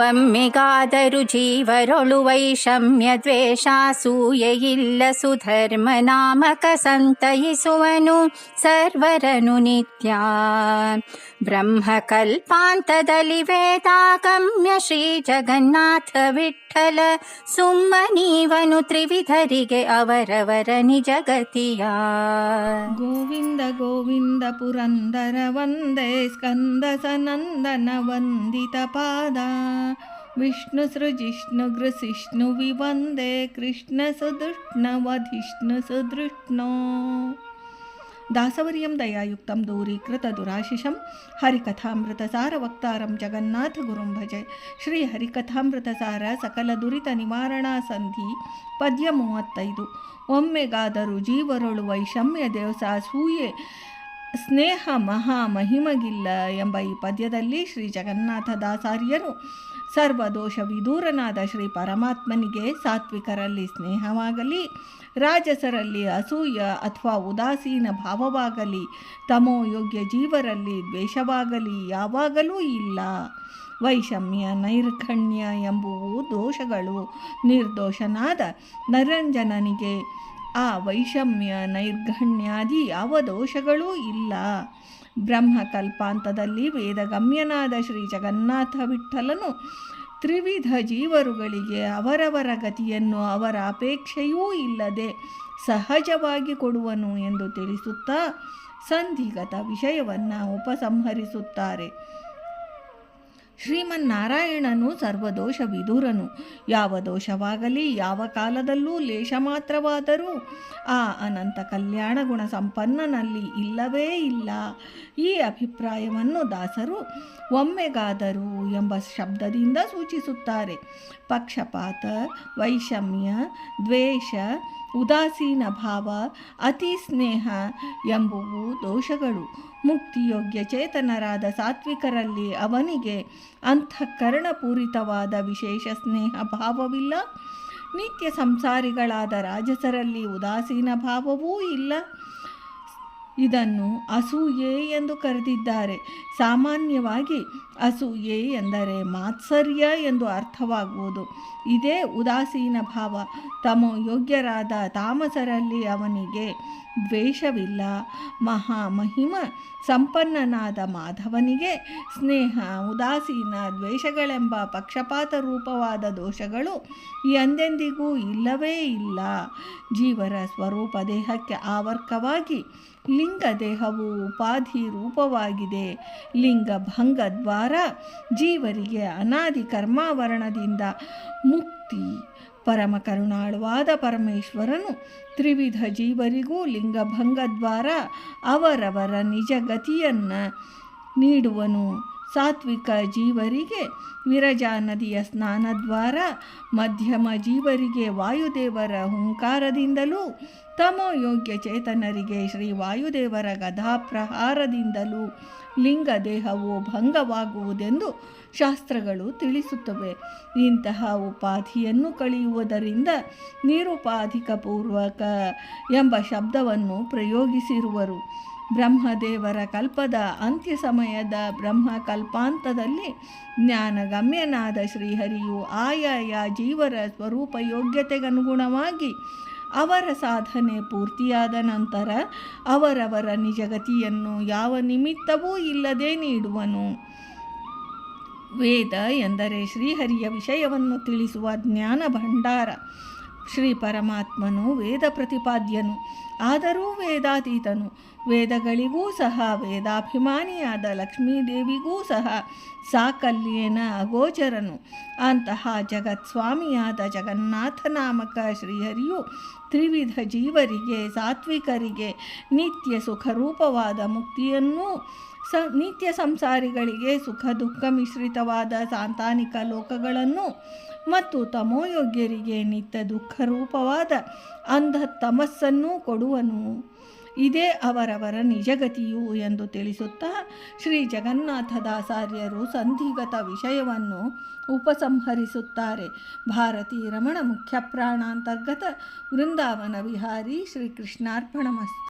ಒಮ್ಮೆಗಾದರೂ ಜೀವರೊಳು ವೈಷಮ್ಯ ದ್ವೇಷಾಸೂಯೆ ಇಲ್ಲ ಸುಧರ್ಮ ನಾಮಕ ಸಂತೈಸುವನು ಸರ್ವರನು ನಿತ್ಯ ಬ್ರಹ್ಮ ಕಲ್ಪಾಂತದಲ್ಲಿ ವೇದಾಗಮ್ಯ ಶ್ರೀ ಜಗನ್ನಾಥ ವಿಠಲ ಸುಮ್ಮನೀವನು ತ್ರಿವಿಧರಿಗೆ ಅವರವರ ನಿಜ ಗತಿಯ ಗೋವಿಂದ ಗೋವಿಂದ ಪುರಂದರ ವಂದೇ ಸ್ಕಂದ ಸನಂದನ ವಂದಿತ ಪಾದ ವಿಷ್ಣು ಸೃಜಿಷ್ಣು ಗೃಸಿಷ್ಣು ವಿವಂದೇ ಕೃಷ್ಣ ಸುಧೃಷ್ಣ ವಧಿಷ್ಣು ಸುದೃಷ್ಣೋ. ಗುರುಂ ಭಜೆ. ಶ್ರೀ ಹರಿಕಥಾಮೃತಸಾರ ಸಕಲ ದುರಿತ ನಿವಾರಣಾ ಸಂಧಿ, ಪದ್ಯ ಮೂವತ್ತೈದು. ಒಮ್ಮೆಗಾದರೂ ಜೀವರೊಳು ವೈಷಮ್ಯ ದೇವಸಾಸೂಯೆ ಸ್ನೇಹ ಮಹಾ ಮಹಿಮಗಿಲ್ಲ ಎಂಬ ಈ ಪದ್ಯದಲ್ಲಿ ಶ್ರೀ ಜಗನ್ನಾಥ ಸರ್ವ ದೋಷ ವಿದೂರನಾದ ಶ್ರೀ ಪರಮಾತ್ಮನಿಗೆ ಸಾತ್ವಿಕರಲ್ಲಿ ಸ್ನೇಹವಾಗಲಿ, ರಾಜಸರಲ್ಲಿ ಅಸೂಯ ಅಥವಾ ಉದಾಸೀನ ಭಾವವಾಗಲಿ, ತಮೋ ಯೋಗ್ಯ ಜೀವರಲ್ಲಿ ದ್ವೇಷವಾಗಲಿ ಯಾವಾಗಲೂ ಇಲ್ಲ. ವೈಷಮ್ಯ ನೈರ್ಖಣ್ಯ ಎಂಬುವು ದೋಷಗಳು. ನಿರ್ದೋಷನಾದ ನರಂಜನನಿಗೆ ಆ ವೈಷಮ್ಯ ನೈರ್ಗಣ್ಯಾದಿ ಯಾವ ದೋಷಗಳೂ ಇಲ್ಲ. ಬ್ರಹ್ಮ ಕಲ್ಪಾಂತದಲ್ಲಿ ವೇದಗಮ್ಯನಾದ ಶ್ರೀ ಜಗನ್ನಾಥ ವಿಠಲನು ತ್ರಿವಿಧ ಜೀವರುಗಳಿಗೆ ಅವರವರ ಗತಿಯನ್ನು ಅವರ ಅಪೇಕ್ಷೆಯೂ ಇಲ್ಲದೆ ಸಹಜವಾಗಿ ಕೊಡುವನು ಎಂದು ತಿಳಿಸುತ್ತಾ ಸಂಧಿಗತ ವಿಷಯವನ್ನು ಉಪಸಂಹರಿಸುತ್ತಾರೆ. ಶ್ರೀಮನ್ನಾರಾಯಣನು ಸರ್ವದೋಷ ವಿದುರನು ಯಾವ ದೋಷವಾಗಲಿ, ಯಾವ ಕಾಲದಲ್ಲೂ ಲೇಷ ಮಾತ್ರವಾದರೂ ಆ ಅನಂತ ಕಲ್ಯಾಣ ಗುಣ ಸಂಪನ್ನನಲ್ಲಿ ಇಲ್ಲವೇ ಇಲ್ಲ. ಈ ಅಭಿಪ್ರಾಯವನ್ನು ದಾಸರು ಒಮ್ಮೆಗಾದರು ಎಂಬ ಶಬ್ದದಿಂದ ಸೂಚಿಸುತ್ತಾರೆ. ಪಕ್ಷಪಾತ, ವೈಷಮ್ಯ, ದ್ವೇಷ, ಉದಾಸೀನ ಭಾವ ಅತಿ ಸ್ನೇಹ ಎಂಬುವು ದೋಷಗಳು. ಮುಕ್ತಿಯೋಗ್ಯ ಚೇತನರಾದ ಸಾತ್ವಿಕರಲ್ಲಿ ಅವನಿಗೆ ಅಂತಃಕರಣಪೂರಿತವಾದ ವಿಶೇಷ ಸ್ನೇಹ ಭಾವವಿಲ್ಲ. ನಿತ್ಯ ಸಂಸಾರಿಗಳಾದ ರಾಜಸರಲ್ಲಿ ಉದಾಸೀನ ಭಾವವೂ ಇಲ್ಲ. ಇದನ್ನು ಅಸೂಯೆ ಎಂದು ಕರೆದಿದ್ದಾರೆ. ಸಾಮಾನ್ಯವಾಗಿ ಅಸೂಯೆ ಎಂದರೆ ಮಾತ್ಸರ್ಯ ಎಂದು ಅರ್ಥವಾಗುವುದು. ಇದೇ ಉದಾಸೀನ ಭಾವ. ತಮೋ ಯೋಗ್ಯರಾದ ತಾಮಸರಲ್ಲಿ ಅವನಿಗೆ ದ್ವೇಷವಿಲ್ಲ. ಮಹಾಮಹಿಮ ಸಂಪನ್ನನಾದ ಮಾಧವನಿಗೆ ಸ್ನೇಹ, ಉದಾಸೀನ, ದ್ವೇಷಗಳೆಂಬ ಪಕ್ಷಪಾತ ರೂಪವಾದ ದೋಷಗಳು ಎಂದೆಂದಿಗೂ ಇಲ್ಲವೇ ಇಲ್ಲ. ಜೀವರ ಸ್ವರೂಪ ದೇಹಕ್ಕೆ ಆವರ್ಕವಾಗಿ ಲಿಂಗ ದೇಹವು ಉಪಾಧಿ ರೂಪವಾಗಿದೆ. ಲಿಂಗ ಭಂಗ ದ್ವಾರ ಜೀವರಿಗೆ ಅನಾದಿ ಕರ್ಮಾವರಣದಿಂದ ಮುಕ್ತಿ. ಪರಮ ಕರುಣಾಳುವಾದ ಪರಮೇಶ್ವರನು ತ್ರಿವಿಧ ಜೀವರಿಗೂ ಲಿಂಗಭಂಗ ದ್ವಾರ ಅವರವರ ನಿಜಗತಿಯನ್ನು ನೀಡುವನು. ಸಾತ್ವಿಕ ಜೀವರಿಗೆ ವಿರಜಾ ನದಿಯ ಸ್ನಾನದ್ವಾರ ಮಧ್ಯಮ ಜೀವರಿಗೆ ವಾಯುದೇವರ ಹುಂಕಾರದಿಂದಲೂ, ತಮೋ ಯೋಗ್ಯ ಚೇತನರಿಗೆ ಶ್ರೀ ವಾಯುದೇವರ ಗದಾಪ್ರಹಾರದಿಂದಲೂ ಲಿಂಗ ದೇಹವು ಭಂಗವಾಗುವುದೆಂದು ಶಾಸ್ತ್ರಗಳು ತಿಳಿಸುತ್ತವೆ. ಇಂತಹ ಉಪಾಧಿಯನ್ನು ಕಳೆಯುವುದರಿಂದ ನಿರುಪಾಧಿಕ ಪೂರ್ವಕ ಎಂಬ ಶಬ್ದವನ್ನು ಪ್ರಯೋಗಿಸಿರುವರು. ಬ್ರಹ್ಮದೇವರ ಕಲ್ಪದ ಅಂತ್ಯ ಸಮಯದ ಬ್ರಹ್ಮ ಕಲ್ಪಾಂತದಲ್ಲಿ ಜ್ಞಾನಗಮ್ಯನಾದ ಶ್ರೀಹರಿಯು ಆಯಾಯ ಜೀವರ ಸ್ವರೂಪ ಯೋಗ್ಯತೆಗನುಗುಣವಾಗಿ ಅವರ ಸಾಧನೆ ಪೂರ್ತಿಯಾದ ನಂತರ ಅವರವರ ನಿಜಗತಿಯನ್ನು ಯಾವ ನಿಮಿತ್ತವೂ ಇಲ್ಲದೆ ನೀಡುವನು. ವೇದ ಎಂದರೆ ಶ್ರೀಹರಿಯ ವಿಷಯವನ್ನು ತಿಳಿಸುವ ಜ್ಞಾನ ಭಂಡಾರ ಶ್ರೀ ಪರಮಾತ್ಮನು ವೇದ ಪ್ರತಿಪಾದ್ಯನು. ಆದರೂ ವೇದಾತೀತನು. ವೇದಗಳಿಗೂ ಸಹ, ವೇದಾಭಿಮಾನಿಯಾದ ಲಕ್ಷ್ಮೀದೇವಿಗೂ ಸಹ ಸಾಕಲ್ಯೇನ ಅಗೋಚರನು ಅಂತಹ ಜಗತ್ಸ್ವಾಮಿಯಾದ ಜಗನ್ನಾಥ ನಾಮಕ ಶ್ರೀಹರಿಯು ತ್ರಿವಿಧ ಜೀವರಿಗೆ, ಸಾತ್ವಿಕರಿಗೆ ನಿತ್ಯ ಸುಖರೂಪವಾದ ಮುಕ್ತಿಯನ್ನೂ ಸ, ನಿತ್ಯ ಸಂಸಾರಿಗಳಿಗೆ ಸುಖ ದುಃಖ ಮಿಶ್ರಿತವಾದ ಸಾಂತಾನಿಕ ಲೋಕಗಳನ್ನು ಮತ್ತು ತಮೋಯೋಗ್ಯರಿಗೆ ನಿತ್ಯ ದುಃಖ ರೂಪವಾದ ಅಂಧ ತಮಸ್ಸನ್ನು ಕೊಡುವನು. ಇದೇ ಅವರವರ ನಿಜಗತಿಯು ಎಂದು ತಿಳಿಸುತ್ತಾ ಶ್ರೀ ಜಗನ್ನಾಥದಾಸಾರ್ಯರು ಸಂಧಿಗತ ವಿಷಯವನ್ನು ಉಪಸಂಹರಿಸುತ್ತಾರೆ. ಭಾರತೀ ರಮಣ ಮುಖ್ಯ ಪ್ರಾಣಾಂತರ್ಗತ ವೃಂದಾವನ ವಿಹಾರಿ ಶ್ರೀ ಕೃಷ್ಣಾರ್ಪಣಮಸ್ತು